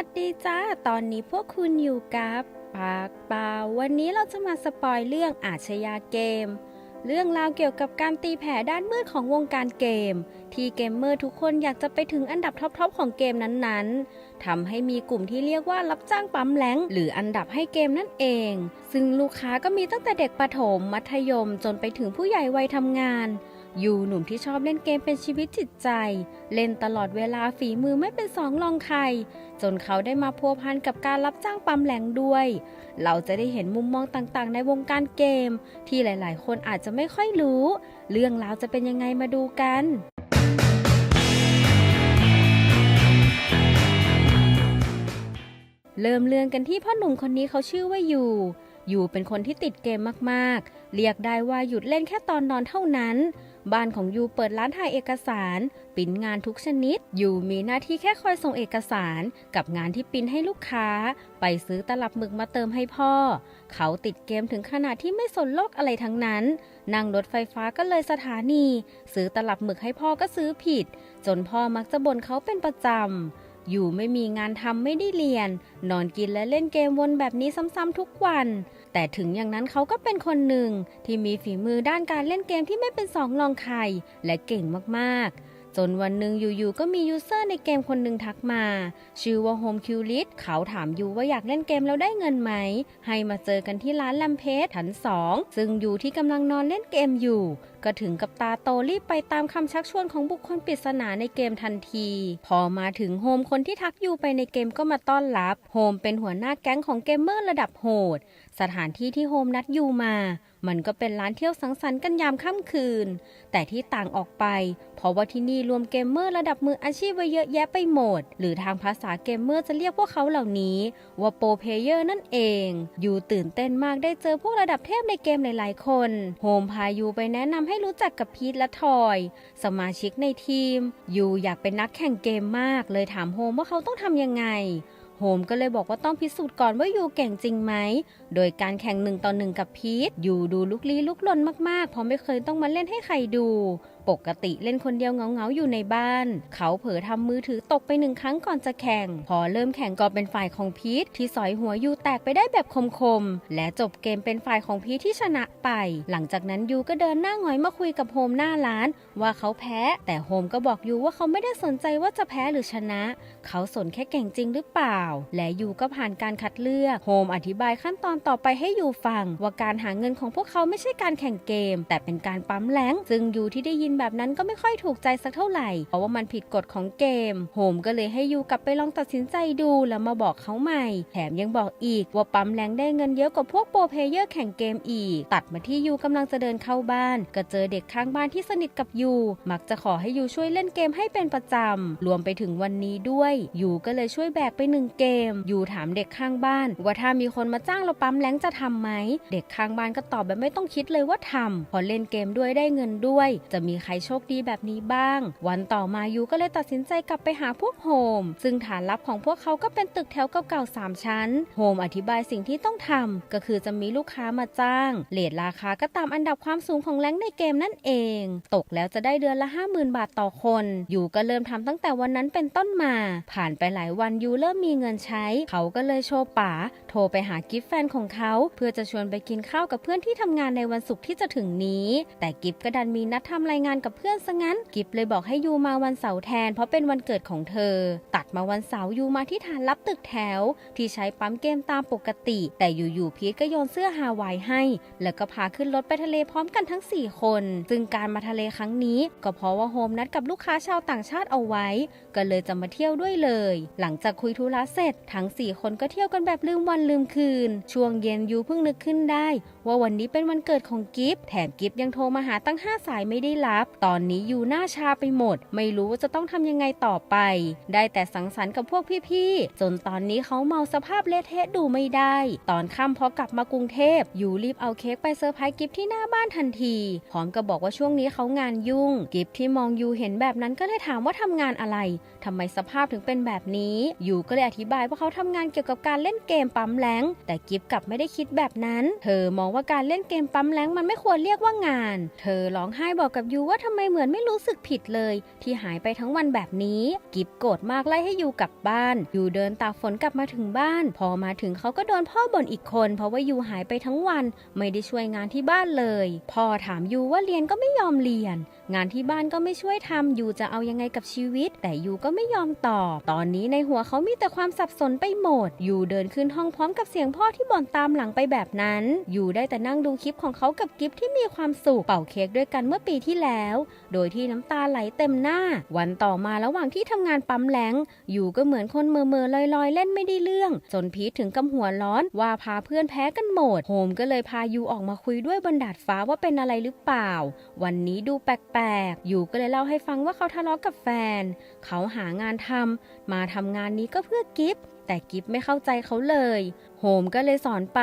วัสดีจ้า ตอนนี้พวกคุณอยู่กับปากเปล่าวันนี้เราจะมาสปอยเรื่องอาชญาเกม เรื่องราวเกี่ยวกับการตีแผ่ด้านมืดของวงการเกม ที่เกมเมอร์ทุกคนอยากจะไปถึงอันดับท็อปๆของเกมนั้นๆทำให้มีกลุ่มที่เรียกว่ารับจ้างปั๊มแหลงหรืออันดับให้เกมนั่นเอง ซึ่งลูกค้าก็มีตั้งแต่เด็กประถม มัธยมจนไปถึงผู้ใหญ่วัยทำงานอยู่หนุ่มที่ชอบเล่นเกมเป็นชีวิตจิตใจ เล่นตลอดเวลาฝีมือไม่เป็นสองรองใคร จนเขาได้มาพัวพันกับการรับจ้างปั๊มแหลงด้วย เราจะได้เห็นมุมมองต่างๆ ในวงการเกม ที่หลายๆ คนอาจจะไม่ค่อยรู้ เรื่องราวจะเป็นยังไงมาดูกันเริ่มเรื่องกันที่พ่อหนุ่มคนนี้เขาชื่อว่าอยู่ อยู่เป็นคนที่ติดเกมมากๆ เรียกได้ว่าหยุดเล่นแค่ตอนนอนเท่านั้น บ้านของยูเปิดร้านถ่ายเอกสาร ปิ้นงานทุกชนิด ยูมีหน้าที่แค่คอยส่งเอกสาร กับงานที่ปิ้นให้ลูกค้า ไปซื้อตลับหมึกมาเติมให้พ่อ เขาติดเกมถึงขนาดที่ไม่สนโลกอะไรทั้งนั้น นั่งรถไฟฟ้าก็เลยสถานี ซื้อตลับหมึกให้พ่อก็ซื้อผิด จนพ่อมักจะบ่นเขาเป็นประจำอยู่ไม่มีงานทำไม่ได้เรียน นอนกินและเล่นเกมวนแบบนี้ซ้ำๆทุกวัน แต่ถึงอย่างนั้นเขาก็เป็นคนหนึ่งที่มีฝีมือด้านการเล่นเกมที่ไม่เป็นสองรองใครและเก่งมากๆ จนวันหนึ่งอยู่ๆ ก็มียูเซอร์ในเกมคนหนึ่งทักมา ชื่อว่าโฮมคิวลิสเขาถามยูว่าอยากเล่นเกมแล้วได้เงินไหม ให้มาเจอกันที่ร้านลมเพสชั้นสองซึ่งอยู่ที่กำลังนอนเล่นเกมอยู่ ก็ถึงกับตาโตรีบไปตามคำชักชวนของบุคคลปริศนาในเกมทันที พอมาถึงโฮมคนที่ทักยูไปในเกมก็มาต้อนรับ โฮมเป็นหัวหน้าแก๊งของเกมเมอร์ระดับโหด สถานที่ที่โฮมนัดยูมา มันก็เป็นร้านเที่ยวสังสรรค์กันยามค่ำคืน แต่ที่ต่างออกไป เพราะว่าที่นี่รวมเกมเมอร์ระดับมืออาชีพไว้เยอะแยะไปหมด หรือทางภาษาเกมเมอร์จะเรียกพวกเขาเหล่านี้ ว่าโปรเพเยอร์นั่นเองยูตื่นเต้นมากได้เจอพวกระดับเทพในเกมหลายๆ คน โฮมพายูไปแนะนำให้รู้จักกับพีทและทอย สมาชิกในทีม ยูอยากเป็นนักแข่งเกมมาก เลยถามโฮมว่าเขาต้องทำยังไง โฮมก็เลยบอกว่าต้องพิสูจน์ก่อนว่ายูเก่งจริงไหม โดยการแข่งหนึ่งต่อหนึ่งกับพีทยูดูลุกลี้ลุกลนมากๆ เพราะไม่เคยต้องมาเล่นให้ใครดู ปกติเล่นคนเดียวเงาๆอยู่ในบ้าน เขาเผลอทำมือถือตกไปหนึ่งครั้งก่อนจะแข่ง พอเริ่มแข่งก็เป็นฝ่ายของพีทที่สอยหัวยูแตกไปได้แบบคมๆ และจบเกมเป็นฝ่ายของพีทที่ชนะไป หลังจากนั้นยูก็เดินหน้าหงอยมาคุยกับโฮมหน้าร้าน ว่าเขาแพ้ แต่โฮมก็บอกยูว่าเขาไม่ได้สนใจว่าจะแพ้หรือชนะ เขาสนแค่เก่งจริงหรือเปล่า และยูก็ผ่านการคัดเลือกโฮมอธิบายขั้นตอนต่อไปให้ยูฟัง ว่าการหาเงินของพวกเขาไม่ใช่การแข่งเกม แต่เป็นการปั๊มแรงซึ่งยูที่ได้ยินแบบนั้นก็ไม่ค่อยถูกใจสักเท่าไหร่ เพราะว่ามันผิดกฎของเกม โฮมก็เลยให้ยูกลับไปลองตัดสินใจดูแล้วมาบอกเขาใหม่ แถมยังบอกอีกว่าปั๊มแรงได้เงินเยอะกว่าพวกโปรเพเยอร์แข่งเกมอีก ตัดมาที่ยูกำลังจะเดินเข้าบ้าน ก็เจอเด็กข้างบ้านที่สนิทกับยูมักจะขอให้ยูช่วยเล่นเกมให้เป็นประจำรวมไปถึงวันนี้ด้วยยูก็เลยช่วยแบกไปหนึ่งเกมยูถามเด็กข้างบ้าน ว่าถ้ามีคนมาจ้างเราปั๊มแรงจะทำไหมเด็กข้างบ้านก็ตอบแบบไม่ต้องคิดเลยว่าทำพอเล่นเกมด้วยได้เงินด้วย จะมีใครโชคดีแบบนี้บ้าง วันต่อมายูก็เลยตัดสินใจกลับไปหาพวกโฮม ซึ่งฐานลับของพวกเขาก็เป็นตึกแถวเก่าๆสามชั้น โฮมอธิบายสิ่งที่ต้องทำก็คือจะมีลูกค้ามาจ้าง เลทราคาก็ตามอันดับความสูงของแรงในเกมนั่นเอง ตกแล้วจะได้เดือนละ 50,000 บาทต่อคน ยูก็เริ่มทำตั้งแต่วันนั้นเป็นต้นมา ผ่านไปหลายวันยูเริ่มมีเงินใช้ เขาก็เลยโชว์ป๋าโทรไปหากิฟแฟนของเขา เพื่อจะชวนไปกินข้าวกับเพื่อนที่ทำงานในวันศุกร์ที่จะถึงนี้ แต่กิฟก็ดันมีนัดทำรายงานกับเพื่อนซะงั้น กิฟเลยบอกให้ยูมาวันเสาร์แทน เพราะเป็นวันเกิดของเธอ ตัดมาวันเสาร์ยูมาที่ฐานรับตึกแถว ที่ใช้ปั๊มเกมตามปกติ แต่อยู่ๆพีทก็โยนเสื้อฮาวายให้ แล้วก็พาขึ้นรถไปทะเลพร้อมกันทั้ง 4 คน ซึ่งการมาทะเลครั้งนี้ ก็เพราะว่าโฮมนัดกับลูกค้าชาวต่างชาติเอาไว้ ก็เลยจะมาเที่ยวด้วยเลย หลังจากคุยธุระเสร็จ ทั้ง 4 คนก็เที่ยวกันแบบลืมวันลืมคืน ช่วงเย็นยูเพิ่งนึกขึ้นได้ ว่าวันนี้เป็นวันเกิดของกิฟแถมกิฟยังโทรมาหาตั้ง 5 สายไม่ได้รับ ตอนนี้อยู่หน้าชาไปหมด ไม่รู้ว่าจะต้องทำยังไงต่อไป ได้แต่สังสรรค์กับพวกพี่ๆ จนตอนนี้เขาเมาสภาพเละเทะดูไม่ได้ ตอนค่ำพอกลับมากรุงเทพอยู่รีบเอาเค้กไปเซอร์ไพรส์กิฟที่หน้าบ้านทันที พร้อมกับบอกว่าช่วงนี้เขางานยุ่ง กิฟที่มองยูเห็นแบบนั้นก็เลยถามว่าทำงานอะไรทำไมสภาพถึงเป็นแบบนี้ ยูก็เลยอธิบายว่าเขาทำงานเกี่ยวกับการเล่นเกมปั๊มแรงแต่กิฟกลับไม่ได้คิดแบบนั้น เธอมองว่าการเล่นเกมปั๊มแรงมันไม่ควรเรียกว่างาน เธอร้องไห้บอกกับยูว่าทำไมเหมือนไม่รู้สึกผิดเลย ที่หายไปทั้งวันแบบนี้ กิฟโกรธมากไล่ให้ยูกลับบ้านยูเดินตากฝนกลับมาถึงบ้าน พอมาถึงเขาก็โดนพ่อบ่นอีกคน เพราะว่ายูหายไปทั้งวัน ไม่ได้ช่วยงานที่บ้านเลย พ่อถามยูว่าเรียนก็ไม่ยอมเรียน งานที่บ้านก็ไม่ช่วยทำยูจะเอายังไงกับชีวิต แต่ยูก็ไม่ยอมตอบ ตอนนี้ในหัวเขามีแต่ความสับสนไปหมด ยูเดินขึ้นห้องพร้อมกับเสียงพ่อที่บ่นตามหลังไปแบบนั้น ยูได้แต่นั่งดูคลิปของเขากับกิฟที่มีความสุขเป่าเค้กด้วยกันเมื่อปีที่แล้ว โดยที่น้ำตาไหลเต็มหน้า วันต่อมาระหว่างที่ทำงานปั๊มแหลงยูก็เหมือนคนเมอเมอลอลอยๆ เล่นไม่ได้เรื่อง จนพีทถึงกับหัวร้อนว่าพาเพื่อนแพ้กันหมด โฮมก็เลยพายูออกมาคุยด้วยบนดาดฟ้าว่าเป็นอะไรหรือเปล่า วันนี้ดูแปลกๆยูก็เลยเล่าให้ฟังว่าเขาทะเลาะกับแฟน เขาหางานทำมาทำงานนี้ก็เพื่อกิฟแต่กิฟไม่เข้าใจเขาเลย โฮมก็เลยสอนไป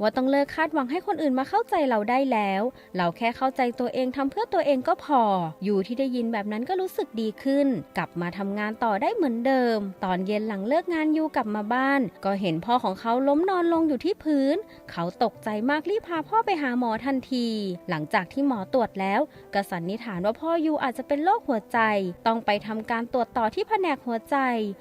ว่าต้องเลิกคาดหวังให้คนอื่นมาเข้าใจเราได้แล้ว เราแค่เข้าใจตัวเองทำเพื่อตัวเองก็พอ อยู่ที่ได้ยินแบบนั้นก็รู้สึกดีขึ้น กลับมาทำงานต่อได้เหมือนเดิม ตอนเย็นหลังเลิกงานยูกลับมาบ้าน ก็เห็นพ่อของเขาล้มนอนลงอยู่ที่พื้น เขาตกใจมากรีบพาพ่อไปหาหมอทันที หลังจากที่หมอตรวจแล้วก็สันนิษฐานว่าพ่อยูอาจจะเป็นโรคหัวใจ ต้องไปทำการตรวจต่อที่แผนกหัวใจ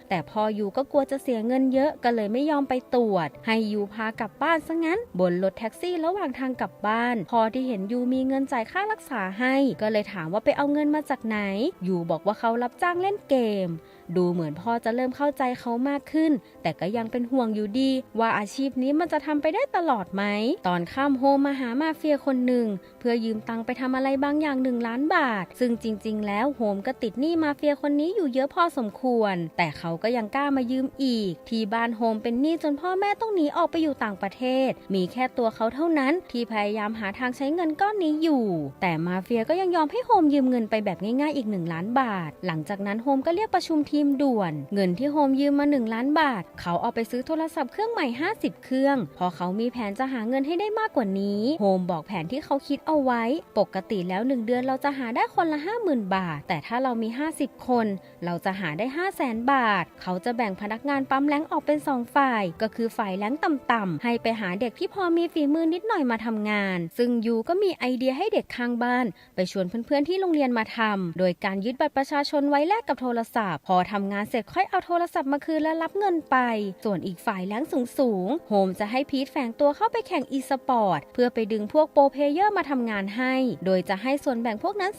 แต่พ่อยูก็กลัวจะเสียเงินเยอะก็เลยไม่ยอมไปตรวจให้ยูพากลับบ้านซะงั้น บนรถแท็กซี่ระหว่างทางกลับบ้าน พอที่เห็นยูมีเงินจ่ายค่ารักษาให้ ก็เลยถามว่าไปเอาเงินมาจากไหนยูบอกว่าเขารับจ้างเล่นเกม ดูเหมือนพ่อจะเริ่มเข้าใจเขามากขึ้น แต่ก็ยังเป็นห่วงอยู่ดี ว่าอาชีพนี้มันจะทำไปได้ตลอดไหม ตอนข้ามโฮมมาหามาเฟียคนหนึ่ง เพื่อยืมตังไปทำอะไรบางอย่างหนึ่งล้านบาท ซึ่งจริง ๆ แล้วโฮมก็ติดหนี้มาเฟียคนนี้อยู่เยอะพอสมควร แต่เขาก็ยังกล้ามายืมอีก ที่บ้านโฮมเป็นหนี้จนพ่อแม่ต้องหนีออกไปอยู่ต่างประเทศ มีแค่ตัวเขาเท่านั้นที่พยายามหาทางใช้เงินก้อนนี้อยู่ แต่มาเฟียก็ยังยอมให้โฮมยืมเงินไปแบบง่ายๆอีกหนึ่งล้านบาท หลังจากนั้นโฮมก็เรียกประชุมทีมด่วน เงินที่โฮมยืมมา 1 ล้านบาท เขาเอาไปซื้อโทรศัพท์เครื่องใหม่ 50 เครื่อง พอเขามีแผนจะหาเงินให้ได้มากกว่านี้ โฮมบอกแผนที่เขาคิดเอาไว้ ปกติแล้ว 1 เดือนเราจะหาได้คนละ 50,000 บาท แต่ถ้าเรามี 50 คน เราจะหาได้ 5 0 0แสนบาท เขาจะแบ่งพนักงานปั๊มแรงออกเป็น 2 ฝ่าย ก็คือฝ่ายแรงต่ำๆให้ไปหาเด็กที่พอมีฝีมือนิดหน่อยมาทำงาน ซึ่งยูก็มีไอเดียให้เด็กข้างบ้าน ไปชวนเพื่อนๆที่โรงเรียนมาทำโดยการยึดบัตรประชาชนไว้แลกกับโทรศัพท์พอทำงานเสร็จค่อยเอาโทรศัพท์มาคืนและรับเงินไป ส่วนอีกฝ่ายแรงสูงสูงโฮมจะให้พีทแฝงตัวเข้าไปแข่งอีสปอร์ตเพื่อไปดึงพวกโปรเพเยอร์มาทำงานให้ โดยจะให้ส่วนแบ่งพวกนั้น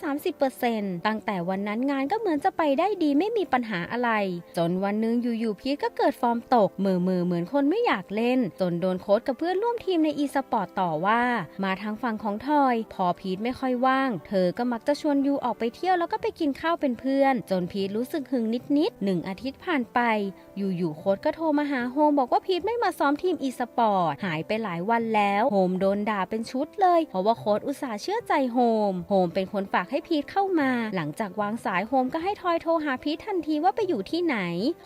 30%ตั้งแต่วันนั้นงานก็เหมือนจะไปได้ดีไม่มีปัญหาอะไร จนวันหนึ่งอยู่ๆพีทก็เกิดฟอร์มตกมือมือเหมือนคนไม่อยากเล่น จนโดนโค้ชกับเพื่อนร่วมทีมในอีสปอร์ตต่อว่า มาทางฝั่งของทอย พอพีทไม่ค่อยว่าง เธอก็มักจะชวนยูออกไปเที่ยวแล้วก็ไปกินข้าวเป็นเพื่อน จนพีทรู้สึกหึงนิดๆหนึ่งอาทิตย์ผ่านไป อยู่ๆโค้ชก็โทรมาหาโฮมบอกว่าพีทไม่มาซ้อมทีมอีสปอร์ตหายไปหลายวันแล้วโฮมโดนด่าเป็นชุดเลย เพราะว่าโค้ชอุตส่าห์เชื่อใจโฮมโฮมเป็นคนฝากให้พีทเข้ามา หลังจากวางสายโฮมก็ให้ทอยโทรหาพีททันทีว่าไปอยู่ที่ไหน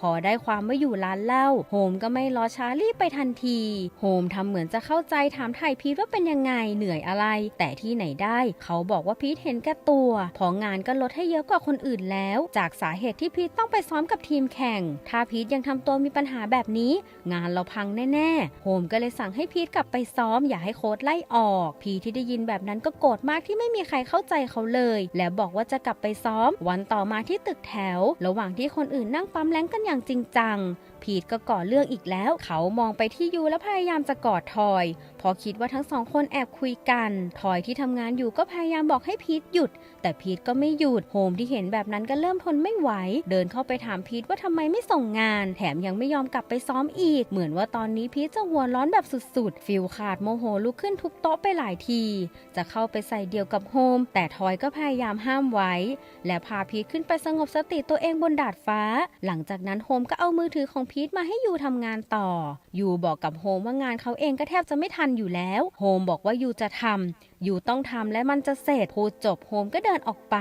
พอได้ความว่าอยู่ร้านเหล้าโฮมก็ไม่รอช้ารีบไปทันทีโฮมทำเหมือนจะเข้าใจถามไทยพีทว่าเป็นยังไงเหนื่อยอะไร แต่ที่ไหนได้ เขาบอกว่าพีทเห็นแก่ตัวพองานก็ลดให้เยอะกว่าคนอื่นแล้ว จากสาเหตุที่พีทต้องไปซ้อมกับทีมแข่ง ถ้าพีทยังทำตัวมีปัญหาแบบนี้ งานเราพังแน่ๆ โฮมก็เลยสั่งให้พีทกลับไปซ้อม อย่าให้โค้ดไล่ออก พีทที่ได้ยินแบบนั้นก็โกรธมากที่ไม่มีใครเข้าใจเขาเลย และบอกว่าจะกลับไปซ้อม วันต่อมาที่ตึกแถว ระหว่างที่คนอื่นนั่งปั๊มแรงกันอย่างจริงจัง พีทก็ก่อเรื่องอีกแล้ว เขามองไปที่ยูและพยายามจะกอดทอยพอคิดว่าทั้งสองคนแอบคุยกัน ทอยที่ทำงานอยู่ก็พยายามบอกให้พีทหยุด แต่พีทก็ไม่หยุด โฮมที่เห็นแบบนั้นก็เริ่มทนไม่ไหว เดินเข้าไปถามพีทว่าทำไมไม่ส่งงาน แถมยังไม่ยอมกลับไปซ้อมอีก เหมือนว่าตอนนี้พีทจะหัวร้อนแบบสุดๆ ฟิลขาดโมโหลุกขึ้นทุบโต๊ะไปหลายที จะเข้าไปใส่เดียวกับโฮม แต่ทอยก็พยายามห้ามไว้ และพาพีทขึ้นไปสงบสติตัวเองบนดาดฟ้า หลังจากนั้นโฮมก็เอามือถือของพีทมาให้ยูทำงานต่อ ยูบอกกับโฮมว่างานเขาเองก็แทบจะไม่ทันอยู่แล้ว โฮมบอกว่ายูจะทำยูต้องทำและมันจะเสร็จพูดจบโฮมก็เดินออกไป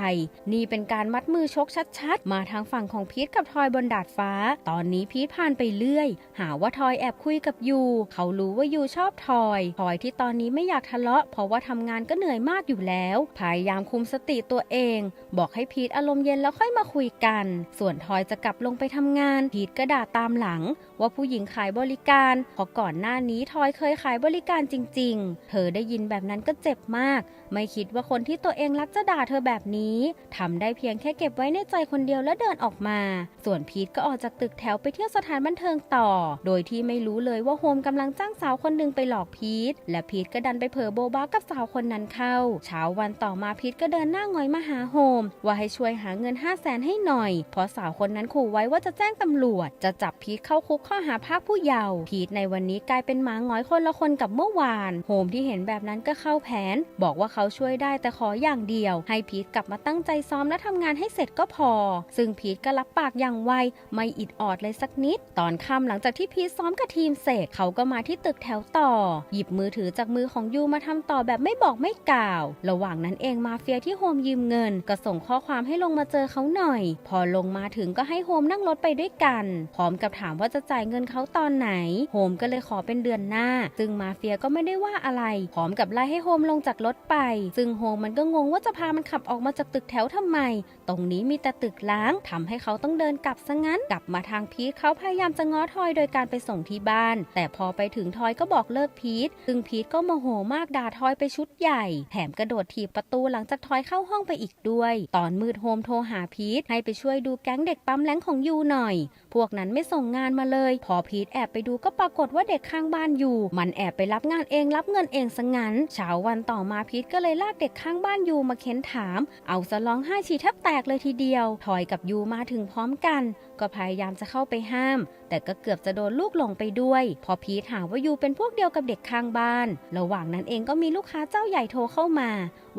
นี่เป็นการมัดมือชกชัดๆ มาทางฝั่งของพีทกับทอยบนดาดฟ้า ตอนนี้พีทผ่านไปเรื่อย หาว่าทอยแอบคุยกับยูเขารู้ว่ายูชอบทอยทอยที่ตอนนี้ไม่อยากทะเลาะ เพราะว่าทำงานก็เหนื่อยมากอยู่แล้ว พยายามคุมสติตัวเอง บอกให้พีทอารมณ์เย็นแล้วค่อยมาคุยกัน ส่วนทอยจะกลับลงไปทำงาน พีทก็ด่าตามหลัง ว่าผู้หญิงขายบริการเพราะก่อนหน้านี้ทอยเคยขายบริการจริง ๆ เธอได้ยินแบบนั้นก็เจ็บมาก ไม่คิดว่าคนที่ตัวเองรักจะด่าเธอแบบนี้ทำได้เพียงแค่เก็บไว้ในใจคนเดียวแล้วเดินออกมา ส่วนพีทก็ออกจากตึกแถวไปเที่ยวสถานบันเทิงต่อ โดยที่ไม่รู้เลยว่าโฮมกำลังจ้างสาวคนหนึ่งไปหลอกพีทและพีทก็ดันไปเผลอโบบ้ากับสาวคนนั้นเข้า เช้าวันต่อมาพีทก็เดินหน้าหงอยมาหาโฮม ว่าให้ช่วยหาเงิน 5 0 0แสนให้หน่อย เพราะสาวคนนั้นขู่ไว้ว่าจะแจ้งตำรวจ จะจับพีทเข้าคุกข้อหาพรากผู้เยาว์พีทในวันนี้กลายเป็นหมาหงอยคนละคนกับเมื่อวาน โฮมที่เห็นแบบนั้นก็เข้าแผน บอกว่าเขาช่วยได้แต่ขออย่างเดียว ให้พีทกลับมาตั้งใจซ้อมและทำงานให้เสร็จก็พอ ซึ่งพีทก็รับปากอย่างไว ไม่อิดออดเลยสักนิด ตอนค่ำหลังจากที่พีทซ้อมกับทีมเสร็จเขาก็มาที่ตึกแถวต่อ หยิบมือถือจากมือของยูมาทำต่อแบบไม่บอกไม่กล่าว ระหว่างนั้นเองมาเฟียที่โฮมยืมเงิน ก็ส่งข้อความให้ลงมาเจอเขาหน่อย พอลงมาถึงก็ให้โฮมนั่งรถไปด้วยกัน พร้อมกับถามว่าจะจ่ายเงินเขาตอนไหน โฮมก็เลยขอเป็นเดือนหน้า ซึ่งมาเฟียก็ไม่ได้ว่าอะไรพร้อมกับไล่ให้โฮมลงจากรถไป ซึ่งโฮมมันก็งงว่าจะพามันขับออกมาจากตึกแถวทำไม ตรงนี้มีแต่ตึกล้างทำให้เขาต้องเดินกลับซะงั้น กลับมาทางพีทเขาพยายามจะง้อทอยโดยการไปส่งที่บ้าน แต่พอไปถึงทอยก็บอกเลิกพีทซึ่งพีทก็โมโหมากด่าทอยไปชุดใหญ่ แถมกระโดดถีบประตูหลังจากทอยเข้าห้องไปอีกด้วย ตอนมืดโฮมโทรหาพีทให้ไปช่วยดูแก๊งเด็กปั๊มแรงของยูหน่อย พวกนั้นไม่ส่งงานมาเลยพอพีทแอบไปดูก็ปรากฏว่าเด็กข้างบ้านอยู่ มันแอบไปรับงานเองรับเงินเองซะงั้นเช้าวันต่อมาพีทก็เลยลากเด็กข้างบ้านยูมาเค้นถาม เอาซะร้องไห้ฉีแทบแตกเลยทีเดียวทอยกับยูมาถึงพร้อมกัน ก็พยายามจะเข้าไปห้าม แต่ก็เกือบจะโดนลูกหลงไปด้วย พอพีทหาว่ายูเป็นพวกเดียวกับเด็กข้างบ้าน ระหว่างนั้นเองก็มีลูกค้าเจ้าใหญ่โทรเข้ามา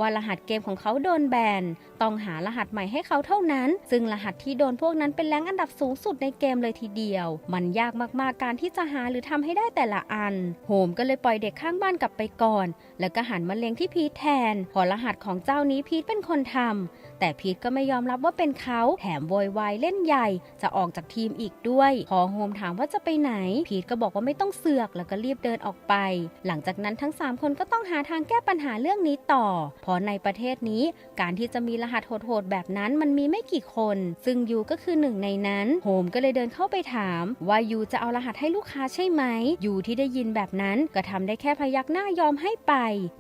ว่ารหัสเกมของเขาโดนแบน ต้องหารหัสใหม่ให้เขาเท่านั้น ซึ่งรหัสที่โดนพวกนั้นเป็นแรงอันดับสูงสุดในเกมเลยทีเดียว มันยากมากๆการที่จะหาหรือทำให้ได้แต่ละอัน โฮมก็เลยปล่อยเด็กข้างบ้านกลับไปก่อน แล้วก็หันมาเล็งที่พีทแทน พอรหัสของเจ้านี้พีทเป็นคนทำ แต่พีทก็ไม่ยอมรับว่าเป็นเขาแถมโวยวายเล่นใหญ่ จะออกจากทีมอีกด้วย พอโฮมถามว่าจะไปไหน พีทก็บอกว่าไม่ต้องเสือกแล้วก็รีบเดินออกไป หลังจากนั้นทั้ง 3 คนก็ต้องหาทางแก้ปัญหาเรื่องนี้ต่อ เพราะในประเทศนี้การที่จะมีรหัสโหดๆแบบนั้นมันมีไม่กี่คน ซึ่งยูก็คือหนึ่งในนั้น โฮมก็เลยเดินเข้าไปถาม ว่ายูจะเอารหัสให้ลูกค้าใช่ไหม ยูที่ได้ยินแบบนั้นก็ทำได้แค่พยักหน้ายอมให้ไป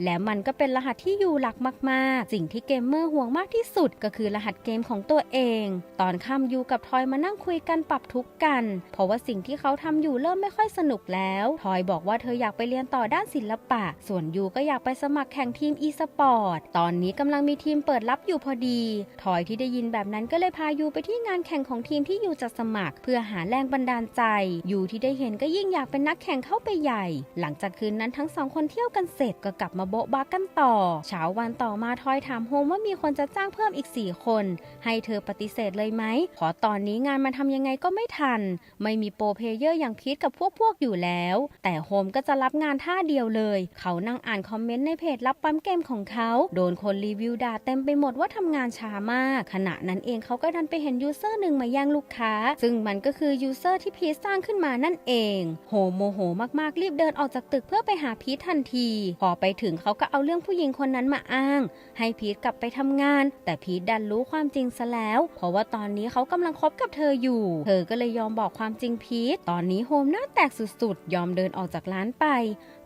และมันก็เป็นรหัสที่ยูรักมากๆ สิ่งที่เกมเมอร์ห่วงมากที่สุดก็คือรหัสเกมของตัวเอง ตอนค่ำยูกับทอยมานั่งคุยกันปรับทุกข์กัน เพราะว่าสิ่งที่เขาทำอยู่เริ่มไม่ค่อยสนุกแล้วทอยบอกว่าเธออยากไปเรียนต่อด้านศิลปะ ส่วนยูก็อยากไปสมัครแข่งทีมอีสปอร์ตตอนนี้กำลังมีทีมเปิดรับอยู่พอดีทอยที่ได้ยินแบบนั้นก็เลยพายูไปที่งานแข่งของทีมที่ยูจะสมัคร เพื่อหาแรงบันดาลใจยูที่ได้เห็นก็ยิ่งอยากเป็นนักแข่งเข้าไปใหญ่ หลังจากคืนนั้นทั้งสองคนเที่ยวกันเสร็จก็กลับมาโบ๊ะบากันต่อเช้าวันต่อมาทอยถามโฮมว่ามีคนจะจ้างเพิ่มอีก 4 คน ให้เธอปฏิเสธเลยไหมเพราะตอนนี้งานมันทำยังไงก็ไม่ทัน ไม่มีโปรเพเยอร์อย่างพีทกับพวกพวกอยู่แล้ว แต่โฮมก็จะรับงานท่าเดียวเลย เขานั่งอ่านคอมเมนต์ในเพจรับปั๊มเกมของเขา โดนคนรีวิวด่าเต็มไปหมดว่าทำงานช้ามาก ขณะนั้นเองเขาก็ดันไปเห็นยูเซอร์หนึ่งมาแย่งลูกค้า ซึ่งมันก็คือยูเซอร์ที่พีทสร้างขึ้นมานั่นเอง โฮมโมโหมากๆ รีบเดินออกจากตึกเพื่อไปหาพีททันที พอไปถึงเขาก็เอาเรื่องผู้หญิงคนนั้นมาอ้าง ให้พีทกลับไปทำงาน แต่พีทดันรู้ความจริงซะแล้ว เพราะว่าตอนนี้เขากำลังคบกับเธออยู่ เธอก็เลยยอมบอกความจริงพีทตอนนี้โฮมหน้าแตกสุดๆ ยอมเดินออกจากร้านไป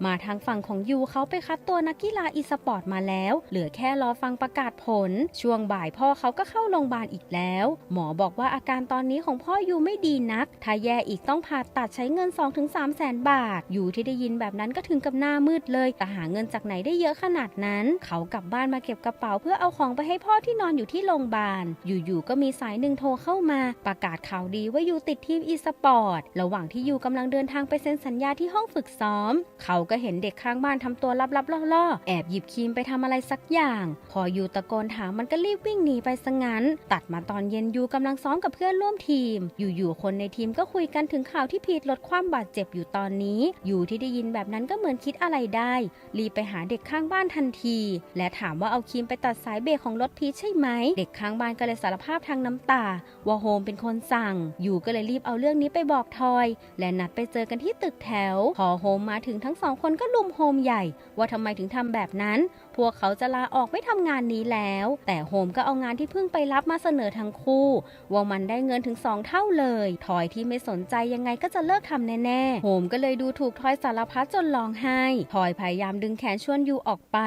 มาทางฝั่งของยูเขาไปคัดตัวนักกีฬาอีสปอร์ตมาแล้ว เหลือแค่รอฟังประกาศผล ช่วงบ่ายพ่อเขาก็เข้าโรงพยาบาลอีกแล้ว หมอบอกว่าอาการตอนนี้ของพ่อยูไม่ดีนัก ถ้าแย่อีกต้องผ่าตัดใช้เงิน 2-3แสนบาท ยูที่ได้ยินแบบนั้นก็ถึงกับหน้ามืดเลยแต่หาเงินจากไหนได้เยอะขนาดนั้น เขากลับบ้านมาเก็บกระเป๋าเพื่อเอาของไปให้พ่อที่นอนอยู่ที่โรงพยาบาล อยู่ๆก็มีสายหนึ่งโทรเข้ามา ประกาศข่าวดีว่ายูติดทีมอีสปอร์ต ระหว่างที่ยูกำลังเดินทางไปเซ็นสัญญาที่ห้องฝึกซ้อม เขาก็เห็นเด็กข้างบ้านทำตัวลับๆล่อๆ แอบหยิบครีมไปทำอะไรสักอย่าง พอยูตะโกนถามมันก็รีบวิ่งหนีไปซะงั้น ตัดมาตอนเย็นยูกำลังซ้อมกับเพื่อนร่วมทีม อยู่ๆคนในทีมก็คุยกันถึงข่าวที่พีทลดความบาดเจ็บอยู่ตอนนี้ อยู่ที่ได้ยินแบบนั้นก็เหมือนคิดอะไรได้ รีบไปหาเด็กข้างบ้านทันที และถามว่าเอาครีมไปตัดสายเบรกของรถพีทใช่ไหม เด็กข้างบ้านก็เลยสารภาพทางน้ำตา ว่าโฮมเป็นคนสั่ง อยู่ก็เลยรีบเอาเรื่องนี้ไปบอกทอย และนัดไปเจอกันที่ตึกแถว พอโฮมมาถึงทั้งสองคนก็ลุมโฮมใหญ่ว่าทำไมถึงทำแบบนั้น พวกเขาจะลาออกไม่ทำงานนี้แล้ว แต่โฮมก็เอางานที่เพิ่งไปรับมาเสนอทั้งคู่ ว่ามันได้เงินถึงสองเท่าเลยทอยที่ไม่สนใจยังไงก็จะเลิกทำแน่ๆโฮมก็เลยดูถูกทอยสารพัดจนร้องไห้ทอยพยายามดึงแขนชวนยูออกไป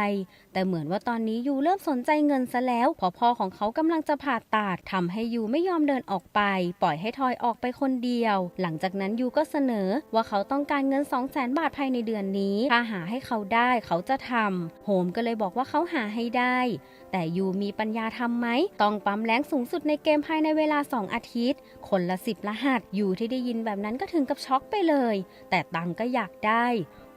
แต่เหมือนว่าตอนนี้ยูเริ่มสนใจเงินซะแล้วพอพ่อของเขากำลังจะผ่าตัดทำให้ยูไม่ยอมเดินออกไป ปล่อยให้ทอยออกไปคนเดียว หลังจากนั้นยูก็เสนอว่าเขาต้องการเงิน 2 0 0 0 0 0 บาทภายในเดือนนี้ถ้าหาให้เขาได้เขาจะทำโฮมก็เลยบอกว่าเขาหาให้ได้ แต่ยูมีปัญญาทำไหม ต้องปั๊มแรงสูงสุดในเกมภายในเวลา 2 อาทิตย์ คนละสิบรหัสยูที่ได้ยินแบบนั้นก็ถึงกับช็อกไปเลย แต่ตังก็อยากได้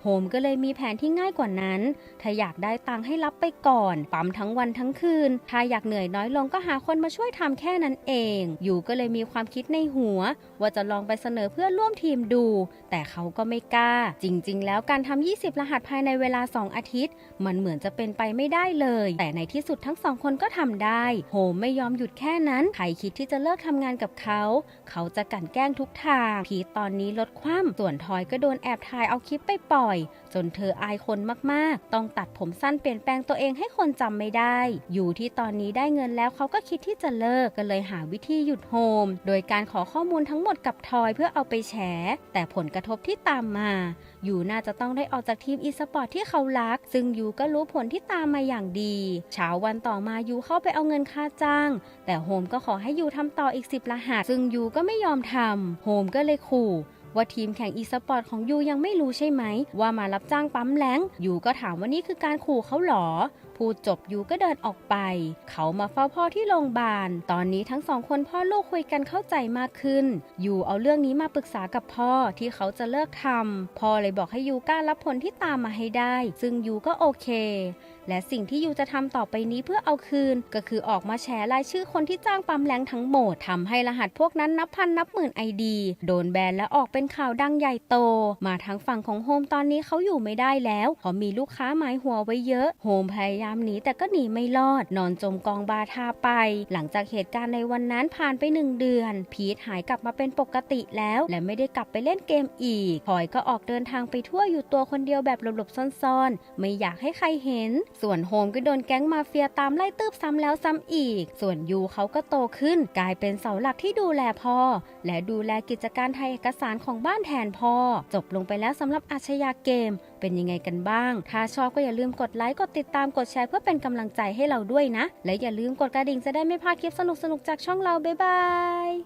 โฮมก็เลยมีแผนที่ง่ายกว่านั้น ถ้าอยากได้ตังค์ให้รับไปก่อน ปั๊มทั้งวันทั้งคืน ถ้าอยากเหนื่อยน้อยลงก็หาคนมาช่วยทำแค่นั้นเอง อยู่ก็เลยมีความคิดในหัว ว่าจะลองไปเสนอเพื่อนร่วมทีมดู แต่เขาก็ไม่กล้า จริง ๆ แล้วการทำ 20 รหัสภายในเวลา 2 อาทิตย์ มันเหมือนจะเป็นไปไม่ได้เลย แต่ในที่สุดทั้งสองคนก็ทำได้ โฮมไม่ยอมหยุดแค่นั้นใครคิดที่จะเลิกทำงานกับเขา เขาจะกลั่นแกล้งทุกทาง พีตอนนี้ลดคว่ำส่วนทอยก็โดนแอบถ่ายเอาคลิปไปปล่อย จนเธออายคนมากๆ ต้องตัดผมสั้นเปลี่ยนแปลงตัวเองให้คนจำไม่ได้ อยู่ที่ตอนนี้ได้เงินแล้วเขาก็คิดที่จะเลิกก็เลยหาวิธีหยุดโฮม โดยการขอข้อมูลทั้งหมดหมดกับทอยเพื่อเอาไปแฉ แต่ผลกระทบที่ตามมาอยู่น่าจะต้องได้ออกจากทีมอีสปอร์ตที่เขารัก ซึ่งยูก็รู้ผลที่ตามมาอย่างดี เช้าวันต่อมายูเข้าไปเอาเงินค่าจ้าง แต่โฮมก็ขอให้ยูทำต่ออีก 10รหัส ซึ่งยูก็ไม่ยอมทำโฮมก็เลยขู่ว่าทีมแข่งอีสปอร์ตของยูยังไม่รู้ใช่ไหม ว่ามารับจ้างปั๊มแรงยูก็ถามว่านี่คือการขู่เขาหรอ พูดจบยูก็เดินออกไป เขามาเฝ้าพ่อที่โรงพยาบาล ตอนนี้ทั้งสองคนพ่อลูกคุยกันเข้าใจมากขึ้น ยูเอาเรื่องนี้มาปรึกษากับพ่อที่เขาจะเลิกทำ พ่อเลยบอกให้ยูกล้ารับผลที่ตามมาให้ได้ ซึ่งยูก็โอเค และสิ่งที่ยูจะทำต่อไปนี้เพื่อเอาคืน ก็คือออกมาแชร์รายชื่อคนที่จ้างปั๊มแรงทั้งหมดทำให้รหัสพวกนั้นนับพันนับหมื่นไอดีโดนแบนและออกเป็นข่าวดังใหญ่โต มาทางฝั่งของโฮมตอนนี้เขาอยู่ไม่ได้แล้วเพราะมีลูกค้าหมายหัวไว้เยอะโฮมพยายามหนีแต่ก็หนีไม่รอด นอนจมกองบาทาไป หลังจากเหตุการณ์ในวันนั้นผ่านไปหนึ่งเดือน พีทหายกลับมาเป็นปกติแล้ว และไม่ได้กลับไปเล่นเกมอีกพลอยก็ออกเดินทางไปทั่วอยู่ตัวคนเดียวแบบหลบๆซ่อนๆ ไม่อยากให้ใครเห็นส่วนโฮมก็โดนแก๊งมาเฟียตามไล่ตืบซ้ำแล้วซ้ำอีก ส่วนยูเขาก็โตขึ้น กลายเป็นเสาหลักที่ดูแลพ่อ และดูแลกิจการไทยเอกสารของบ้านแทนพ่อ จบลงไปแล้วสำหรับอาชญาเกม เป็นยังไงกันบ้าง ถ้าชอบก็อย่าลืมกดไลค์ กดติดตาม กดแชร์เพื่อเป็นกำลังใจให้เราด้วยนะ และอย่าลืมกดกระดิ่งจะได้ไม่พลาดคลิปสนุกๆจากช่องเราบ๊ายบาย